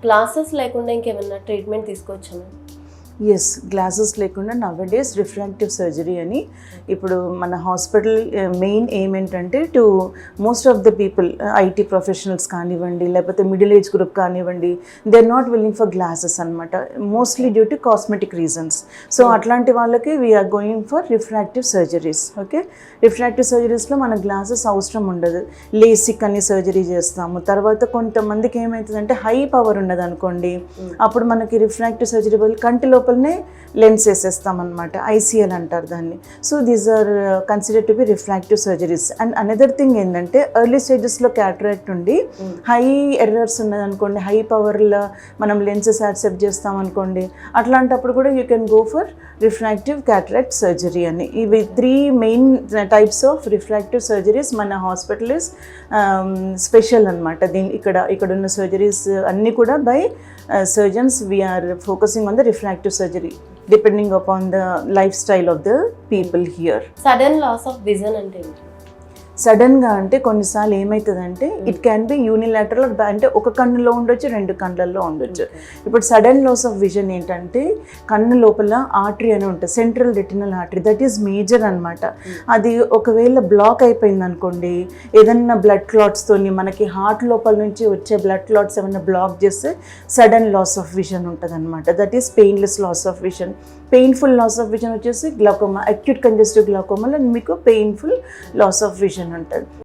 Glasses లేకుండా ఇంకేమైనా treatment తీసుకోవచ్చా మ్యామ్ ఎస్ గ్లాసెస్ లేకుండా నవడేస్ రిఫ్రాక్టివ్ సర్జరీ అని ఇప్పుడు మన హాస్పిటల్ మెయిన్ ఎయిమ్ ఏంటంటే to most of the people IT professionals కానివ్వండి లేకపోతే మిడిల్ ఏజ్ గ్రూప్ కానివ్వండి they are not willing for glasses అనమాట mostly due to cosmetic reasons so అట్లాంటి వాళ్ళకి we're going for refractive surgeries okay refractive సర్జరీస్లో మన glasses అవసరం ఉండదు. లేసిక్ అని సర్జరీ చేస్తాము. తర్వాత కొంతమందికి ఏమవుతుందంటే హై పవర్ ఉండదు అనుకోండి అప్పుడు మనకి రిఫ్రాక్టివ్ సర్జరీ వల్ల కంటి లోపలనే లెన్స్ అనమాట ఐసీఎల్ అంటారు దాన్ని. So these are consider to be refractive surgeries and another thing ఏంటంటే ఎర్లీ స్టేజెస్లో క్యాటరాక్ట్ ఉండి హై ఎర్రర్స్ ఉన్నది అనుకోండి హై పవర్లో మనం లెన్సెస్ యాక్సెప్ట్ చేస్తాం అనుకోండి అట్లాంటప్పుడు కూడా you can go for refractive cataract surgery అని. ఇవి three main types of refractive surgeries మన హాస్పిటల్ ఇస్ స్పెషల్ అనమాట దీని ఇక్కడ ఇక్కడ ఉన్న సర్జరీస్ అన్నీ కూడా by uh, surgeons, we are focusing on the refractive surgery depending upon the lifestyle of the people here. Sudden loss of vision and సడన్గా అంటే కొన్నిసార్లు ఏమవుతుందంటే ఇట్ క్యాన్ బి యూనిలాటరల్ అంటే ఒక కన్నులో ఉండొచ్చు రెండు కళ్ళల్లో ఉండొచ్చు. ఇప్పుడు సడన్ లాస్ ఆఫ్ విజన్ ఏంటంటే కన్ను లోపల ఆర్టరీ అని ఉంటుంది central retinal artery that is major అనమాట అది ఒకవేళ బ్లాక్ అయిపోయింది అనుకోండి ఏదన్నా బ్లడ్ క్లాట్స్తోని మనకి హార్ట్ లోపల నుంచి వచ్చే బ్లడ్ క్లాట్స్ ఏమైనా బ్లాక్ చేస్తే సడన్ లాస్ ఆఫ్ విజన్ ఉంటుంది అనమాట that is painless loss of vision painful loss of vision వచ్చేసి గ్లాకోమా అక్యూట్ కంజెస్టివ్ గ్లాకోమాలో మీకు పెయిన్ఫుల్ లాస్ ఆఫ్ విజన్ ఉంటుంది